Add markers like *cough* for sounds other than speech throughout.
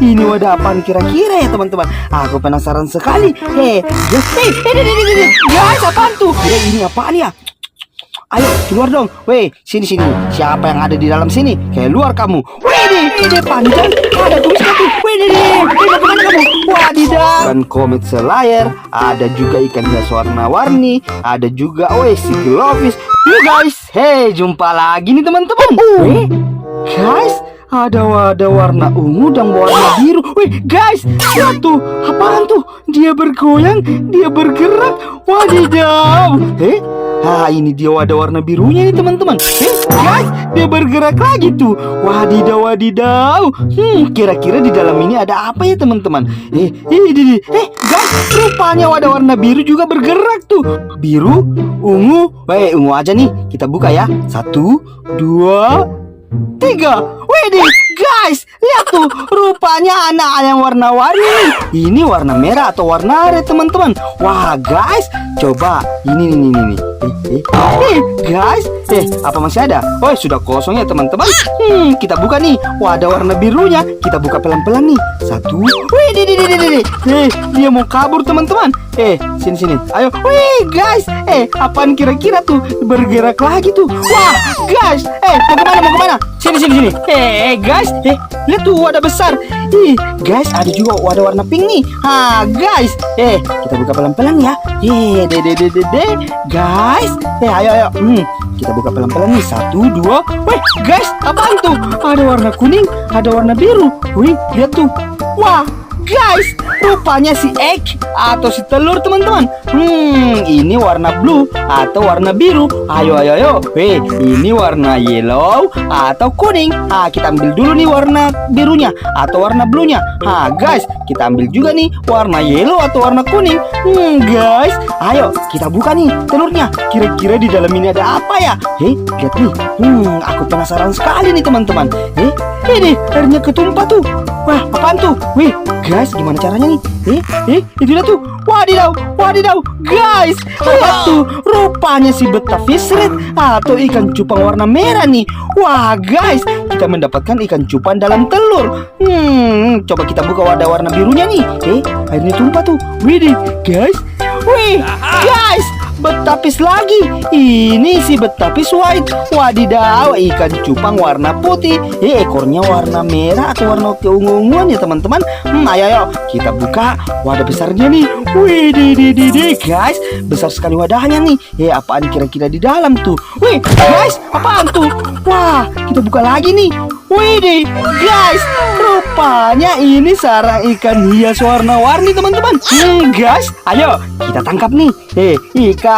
Ini wadah apaan kira-kira ya teman-teman? Aku penasaran sekali. Hei, guys, hei, hei, hei, hei, hei, guys, apaan tuh? Ya, ini apaan ya? Ayo keluar dong, weh sini sini. Siapa yang ada di dalam sini? Keluar kamu. Wih deh, ini panjang. Ada tuh. Wih deh, deh. Ini bagaimana kamu? Wadidaw. Ikan komit selayar. Ada juga ikan hias warna-warni. Ada juga, weh si globis. Yuk guys, hey jumpa lagi nih teman-teman. Weh, guys, ada wadah warna ungu dan warna biru. Wih, guys, lihat tuh. Apaan tuh? Dia bergoyang, dia bergerak. Wadidaw. Eh, Ah ini dia wadah warna birunya nih teman-teman Eh guys dia bergerak lagi tuh Wadidaw wadidaw Hmm kira-kira di dalam ini ada apa ya teman-teman Eh ini eh, eh guys rupanya wadah warna biru juga bergerak tuh Biru ungu Weh ungu aja nih kita buka ya Satu dua tiga Widih guys lihat tuh rupanya anak yang warna-warni Ini warna merah atau warna red teman-teman Wah guys coba ini nih nih nih nih Eh, eh, guys, eh apa masih ada? Oh sudah kosong ya teman-teman. Hmm, kita buka nih. Wah ada warna birunya. Kita buka pelan-pelan nih. Satu. Wih, di, di, di, di, di. Eh, dia mau kabur teman-teman. Eh, sini sini. Ayo. Wih, guys. Eh, apaan kira-kira tuh bergerak lagi tuh? Wah, guys. Eh, mau ke mana? Mau ke mana? Sini sini sini. Eh, guys. Eh, lihat tuh wadah besar. Ih, guys, ada juga wadah warna pink nih. Ha, guys. Eh, kita buka pelan-pelan ya. Eh, de de de de de. Guys, eh ayo ayo. Hmm, kita buka pelan-pelan nih. Satu, dua. Wih, guys, apaan tuh? Ada warna kuning, ada warna biru. Wih, lihat tuh. Wah, guys, rupanya si egg atau si telur teman-teman. Hmm, ini warna blue atau warna biru. Ayo ayo ayo. Weh, ini warna yellow atau kuning. Ah, kita ambil dulu nih warna birunya atau warna bluenya. Ha, guys, kita ambil juga nih warna yellow atau warna kuning. Hmm, guys, ayo kita buka nih telurnya. Kira-kira di dalam ini ada apa ya? Hei, lihat nih. Hmm, aku penasaran sekali nih teman-teman. Eh, ini airnya ketumpah tuh. Wah, apaan tuh? Wih, guys, gimana caranya nih? Eh, eh, itu dia tuh. Wadidaw, wadidaw, guys, lihat tuh, rupanya si beta fish red atau ikan cupang warna merah nih. Wah, guys, kita mendapatkan ikan cupang dalam telur. Hmm, coba kita buka wadah warna birunya nih. Eh, airnya tumpah tuh. Widih, guys, wih, guys, betapis lagi. Ini si betapis white. Wadidaw, ikan cupang warna putih. Eh, ekornya warna merah atau warna keungu-unguan ya teman-teman. Hmm, ayo ayo kita buka wadah besarnya nih. Wih, di di di di guys, besar sekali wadahnya nih. Eh, apaan kira-kira di dalam tuh? Wih, guys, apaan tuh? Wah, kita buka lagi nih. Wih, deh, guys, rupanya ini sarang ikan hias warna-warni teman-teman. Hmm, guys, ayo kita tangkap nih. Eh, ikan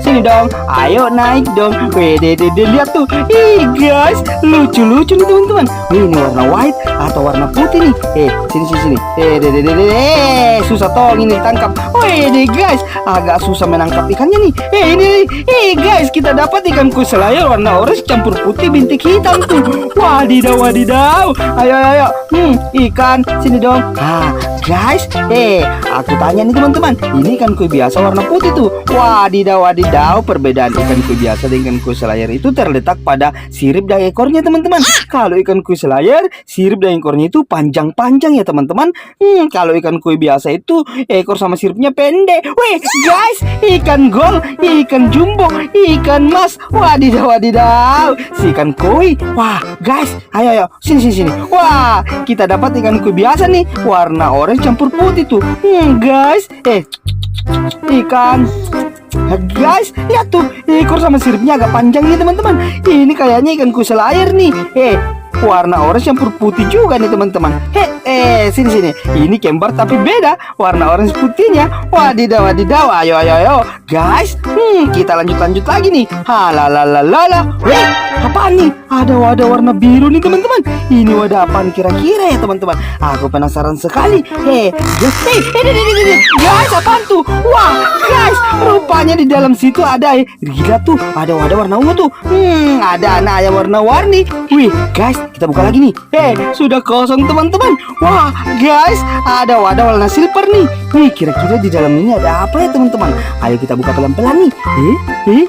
Sini dong, ayo naik dong. Wede, lihat tuh. Ih, guys, lucu-lucu nih teman-teman. Ini warna white atau warna putih nih. Eh, sini sini sini. Eh, dede, eh, susah tong ini tangkap. Wede, guys, agak susah menangkap ikannya nih. Eh, ini, eh, guys, kita dapat ikan kuselayar warna orange campur putih bintik hitam tuh. Wadidaw, wadidaw. Ayo, ayo, ayo. Hmm, ikan, sini dong. Ah, guys, eh, aku tanya nih teman-teman. Ini ikan koi biasa warna putih tuh. Wadidaw, wadidaw. Perbedaan ikan koi biasa dengan koi selayar itu terletak pada sirip dan ekornya teman-teman. Kalau ikan koi selayar, sirip dan ekornya itu panjang-panjang ya teman-teman. Hmm, kalau ikan koi biasa itu ekor sama siripnya pendek. Wih, guys, ikan gol, ikan jumbo, ikan mas. Wadidaw, wadidaw. Si ikan koi. Wah, guys, ayo ayo, sini sini sini. Wah, kita dapat ikan koi biasa nih, warna orange campur putih tuh. Hmm, guys, eh, ikan Nah, guys, lihat tuh ekor sama siripnya agak panjang nih teman-teman. Ini kayaknya ikan kusel air nih. Eh, warna orange campur putih juga nih teman-teman. Heh, eh sini sini. Ini kembar tapi beda. Warna orange putihnya. Wadidaw wadidaw. Ayo ayo ayo. Guys, hmm, kita lanjut lanjut lagi nih. Halalalala. Weh, apaan nih? Ada wadah warna biru nih teman-teman. Ini wadah apaan kira-kira ya teman-teman? Aku penasaran sekali. Hei, guys, hey, hey, hey, guys, apaan tuh? Wah, guys, rupanya di dalam situ ada eh. Gila tuh, ada wadah warna ungu tuh. Hmm, ada anak ayam warna-warni. Wih, guys, kita buka lagi nih. Eh, sudah kosong teman-teman. Wah, guys, ada wadah warna silver nih. Nih, kira-kira di dalam ini ada apa ya teman-teman? Ayo kita buka pelan-pelan nih. Eh, eh.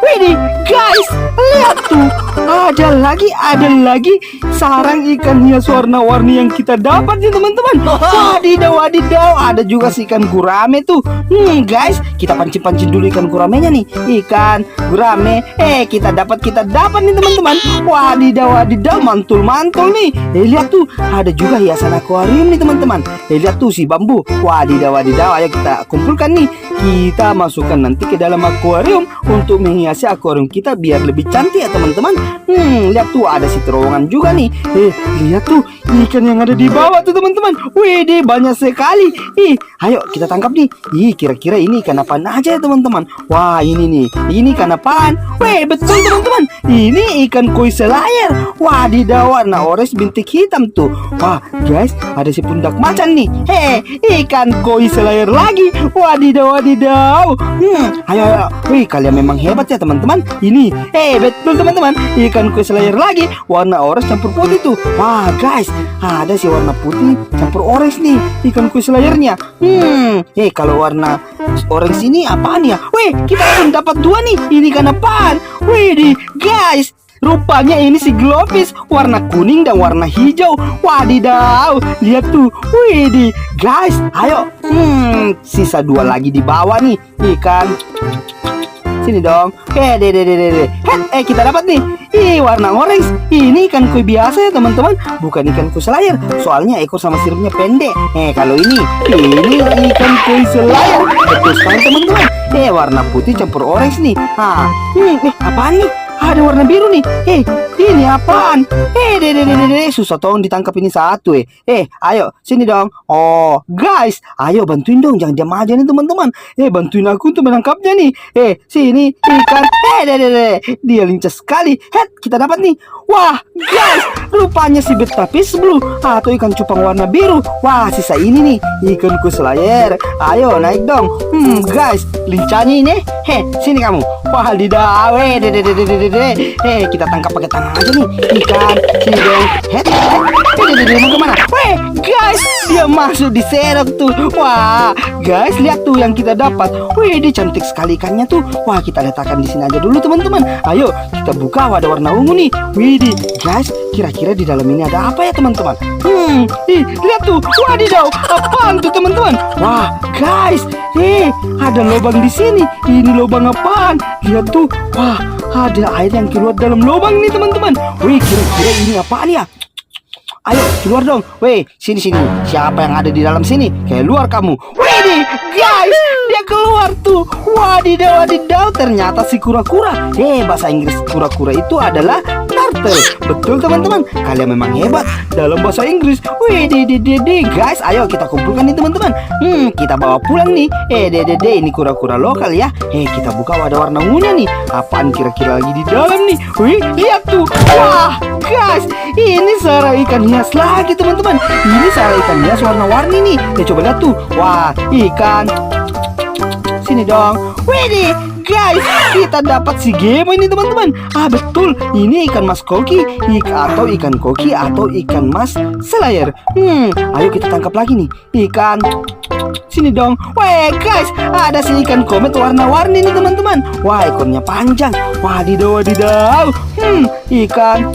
Widih, guys, lihat tuh. Ada lagi, ada lagi sarang ikan hias warna-warni yang kita dapat nih teman-teman. *laughs* Wadidaw, wadidaw. Ada juga si ikan gurame tuh. Hmm, guys, kita pancing-pancing dulu ikan guramenya nih. Ikan gurame. Eh, kita dapat, kita dapat nih teman-teman. Wadidaw, wadidaw, mantul-mantul nih. Eh, lihat tuh, ada juga hiasan akuarium nih teman-teman. Eh, lihat tuh si bambu. Wadidaw, wadidaw. Ayo kita kumpulkan nih. Kita masukkan nanti ke dalam akuarium untuk menghiasi akuarium kita biar lebih cantik ya teman-teman. Hmm, lihat tuh ada si terowongan juga nih. Eh, lihat tuh ikan yang ada di bawah tuh teman-teman. Wih, deh banyak sekali. Ih, ayo kita tangkap nih. Ih, kira-kira ini ikan apa aja ya teman-teman? Wah, ini nih. Ini ikan apaan? Wih, betul teman-teman. Ini ikan koi selayar. Di warna orange bintik hitam tuh. Wah, guys, ada si pundak macan nih. Heh, ikan koi selayar lagi. Wadidaw, wadidaw. Hmm, ayo, ayo. Wih, kalian memang hebat ya teman-teman. Ini, eh betul teman-teman. Ikan koi selayar lagi. Warna orange campur putih tuh. Wah, guys, ada si warna putih campur orange nih. Ikan koi selayarnya. Hmm, eh kalau warna orange ini apaan ya? Wih, kita pun dapat dua nih. Ini kan apaan? Wih, guys. Rupanya ini si globis warna kuning dan warna hijau. Wadidaw, lihat tuh. Widih, guys, ayo. Hmm, sisa dua lagi di bawah nih. Ikan. Sini dong. Eh, deh, deh, deh, deh. Heh, eh, kita dapat nih. Ih, warna orange. Ini ikan koi biasa ya, teman-teman. Bukan ikan koi selayar. Soalnya ekor sama siripnya pendek. Eh, kalau ini, ini ikan koi selayar. Betul sekali, teman-teman. Eh, warna putih campur orange nih. Nah, hmm, eh, apaan nih? Ada warna biru nih. Eh, ini apaan? Eh, deh, deh, deh, deh. Susah tolong ditangkap ini satu eh. Eh, ayo sini dong. Oh, guys, ayo bantuin dong. Jangan diam aja nih teman-teman. Eh, bantuin aku untuk menangkapnya nih. Eh, sini ikan. Eh, deh, deh, deh. Dia lincah sekali. Head, kita dapat nih. Wah, guys, rupanya si betapis blue atau ikan cupang warna biru. Wah, sisa ini nih ikan kuselayar. Ayo naik dong. Hmm, guys, lincahnya ini. Heh, sini kamu. Wah, lidah. Eh, deh, deh, deh, deh, deh, deh. Eh, kita tangkap pakai tangan aja nih. Ikan, sini. Head, deh, deh, deh, mau ke mana? Weh, guys, dia masuk di serok tuh. Wah, guys, lihat tuh yang kita dapat. Wih, dia cantik sekali ikannya tuh. Wah, kita letakkan di sini aja dulu teman-teman. Ayo, kita buka wadah warna ungu nih. Widih, guys, kira-kira di dalam ini ada apa ya teman-teman? Hmm, ih, lihat tuh. Wadidaw, apaan tuh teman-teman? Wah, guys, eh, ada lubang di sini. Ini lubang apaan? Lihat tuh. Wah, ada air yang keluar dalam lubang nih teman-teman. Wih, kira-kira ini apaan ya? Ayo keluar dong. Weh, sini sini. Siapa yang ada di dalam sini? Keluar kamu. Wih, guys, dia keluar tuh. Wadidaw, wadidaw. Ternyata si kura-kura. Eh, bahasa Inggris kura-kura itu adalah turtle. Betul teman-teman. Kalian memang hebat dalam bahasa Inggris. Wih, di. Guys, ayo kita kumpulkan nih teman-teman. Hmm, kita bawa pulang nih. Eh, de de de. Ini kura-kura lokal ya. Eh, kita buka wadah warna ungunya nih. Apaan kira-kira lagi di dalam nih? Wih, lihat tuh. Wah, guys, ini sarang ikan hias lagi teman-teman. Ini sarang ikan hias warna-warni nih. Ya coba lihat tuh. Wah, ikan. Sini dong. Widih, guys, kita dapat si Gemo ini teman-teman. Ah betul, ini ikan mas koki, ik atau ikan koki atau ikan mas selayar. Hmm, ayo kita tangkap lagi nih. Ikan. Sini dong. Weh guys, ada si ikan komet warna-warni nih teman-teman. Wah ekornya panjang. Wadidaw wadidaw. Hmm, ikan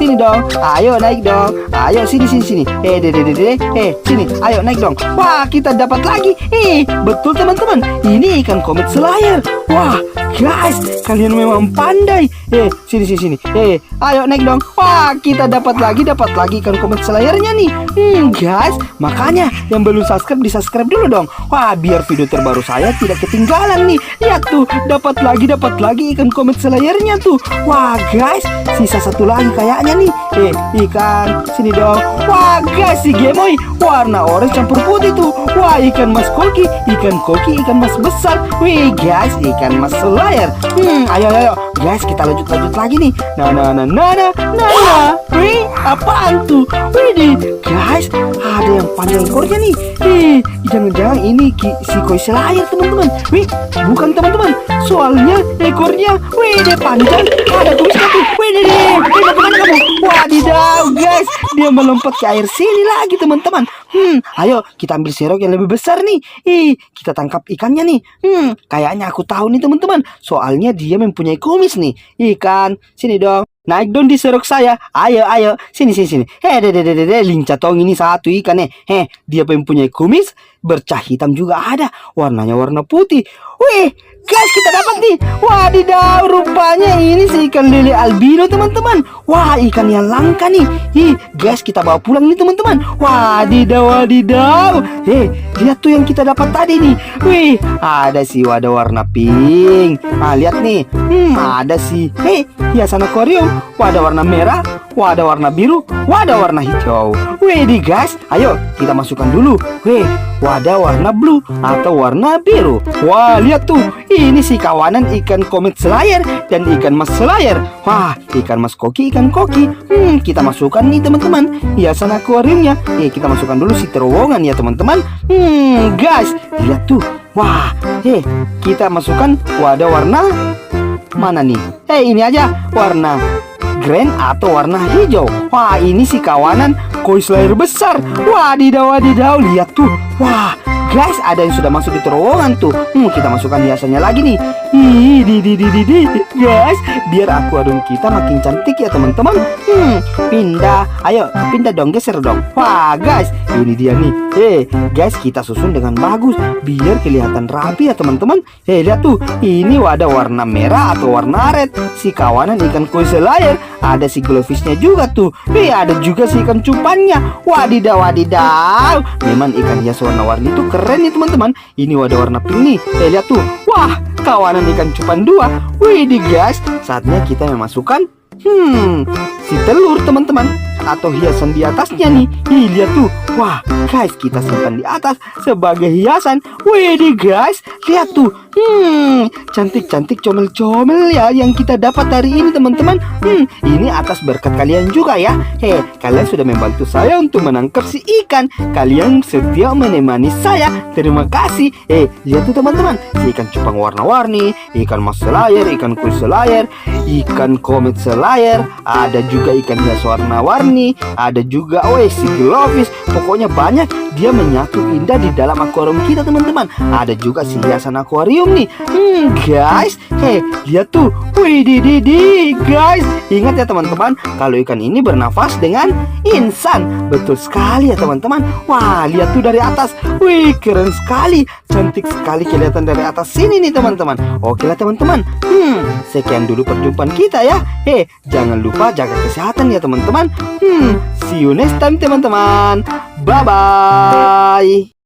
sini dong. Ayo naik dong. Ayo sini sini sini. Eh deh deh deh. Eh sini. Ayo naik dong. Wah kita dapat lagi. Eh betul teman-teman. Ini ikan komet selayar. Wah guys kalian memang pandai. Eh sini sini sini. Eh ayo naik dong. Wah kita dapat lagi dapat lagi ikan komet selayarnya nih. Hmm guys makanya yang belum subscribe di subscribe dulu dong. Wah biar video terbaru saya tidak ketinggalan nih. Lihat tuh dapat lagi dapat lagi ikan komet selayarnya tuh. Wah guys sisa satu lagi kayaknya nih. Eh, ikan, sini dong. Wah, guys, si Gemoy warna orange campur putih tuh. Wah, ikan mas koki, ikan koki, ikan mas besar. Wih, guys, ikan mas selayar. Hmm, ayo, ayo, guys kita lanjut lanjut lagi nih. Nah nah nah nah nah nah. nah. Wih, apaan tuh? Wih guys, ada yang panjang ekornya nih. Hei, jangan-jangan ini ki- si koi selayar teman-teman. Wih, bukan teman-teman. Soalnya ekornya, wih deh panjang. Ada kumisnya tuh. Wih deh deh. Wih, mau ke mana kamu? Wadidaw guys, dia melompat ke air sini lagi teman-teman. Hmm, ayo kita ambil serok yang lebih besar nih. Ih, kita tangkap ikannya nih. Hmm, kayaknya aku tahu nih teman-teman. Soalnya dia mempunyai kumis nih. Ikan, sini dong. Naik dong di serok saya. Ayo, ayo. Sini, sini, sini. Heh, deh, deh, deh, deh, deh. Lincatong ini satu ikan nih. Heh, dia mempunyai kumis. Bercah hitam juga ada. Warnanya warna putih. Wih, guys kita dapat nih. Wadidaw, rupanya ini si ikan lele albino teman-teman. Wah, ikan yang langka nih. Ih, guys kita bawa pulang nih teman-teman. Wadidaw, wadidaw. Heh, lihat tuh yang kita dapat tadi nih. Wih, ada si wadah warna pink. Nah, lihat nih. Hmm, ada si. Hei, hiasan akuarium. Wadah warna merah, wadah warna biru, wadah warna hijau. Wih, di guys, ayo kita masukkan dulu. Wih, wadah warna blue atau warna biru. Wah, lihat tuh. Ini si kawanan ikan komet selayar dan ikan mas selayar. Wah, ikan mas koki, ikan koki. Hmm, kita masukkan nih teman-teman. Hiasan akuariumnya. Eh, kita masukkan dulu si terowongan ya teman-teman. Hmm, guys, lihat tuh. Wah, eh, kita masukkan wadah warna mana nih? Eh, ini aja warna green atau warna hijau. Wah, ini si kawanan koi slayer besar. Wadidaw, wadidaw, lihat tuh. Wah, guys, ada yang sudah masuk di terowongan tuh. Hmm, kita masukkan hiasannya lagi nih. Ih, di di di di di. Guys, biar akuarium kita makin cantik ya teman-teman. Hmm, pindah. Ayo, pindah dong, geser dong. Wah, guys, ini dia nih. Eh, guys, kita susun dengan bagus biar kelihatan rapi ya teman-teman. Eh, lihat tuh. Ini wadah warna merah atau warna red. Si kawanan ikan koi selayar. Ada si glowfishnya juga tuh. Eh, ada juga si ikan cupannya. Wadidaw, wadidaw. Memang ikan hias warna-warni itu keren nih teman-teman. Ini wadah warna pink nih. Eh, lihat tuh. Wah, kawanan ikan cupan dua. Wih, guys, saatnya kita memasukkan Hmm, si telur teman-teman atau hiasan di atasnya nih. Ih, lihat tuh. Wah, guys, kita simpan di atas sebagai hiasan. Wih, guys, lihat tuh. Hmm, cantik-cantik comel-comel ya yang kita dapat hari ini teman-teman. Hmm, ini atas berkat kalian juga ya. Hei, kalian sudah membantu saya untuk menangkap si ikan. Kalian setia menemani saya. Terima kasih. Eh, lihat tuh teman-teman. Si ikan cupang warna-warni, ikan mas selayar, ikan kuis selayar, ikan komet selayar, ada juga ikan hias warna-warni, ada juga weh si glowfish. Pokoknya banyak dia menyatu indah di dalam akuarium kita teman-teman. Ada juga si hiasan akuarium nih. Hmm, guys, hei lihat tuh. Wih, di di di, guys. Ingat ya teman-teman, kalau ikan ini bernafas dengan insan. Betul sekali ya teman-teman. Wah, lihat tuh dari atas. Wih, keren sekali. Cantik sekali kelihatan dari atas sini nih teman-teman. Oke lah teman-teman. Hmm, sekian dulu perjumpaan kita ya. Eh, jangan lupa jaga kesehatan ya teman-teman. Hmm, see you next time teman-teman. Bye-bye!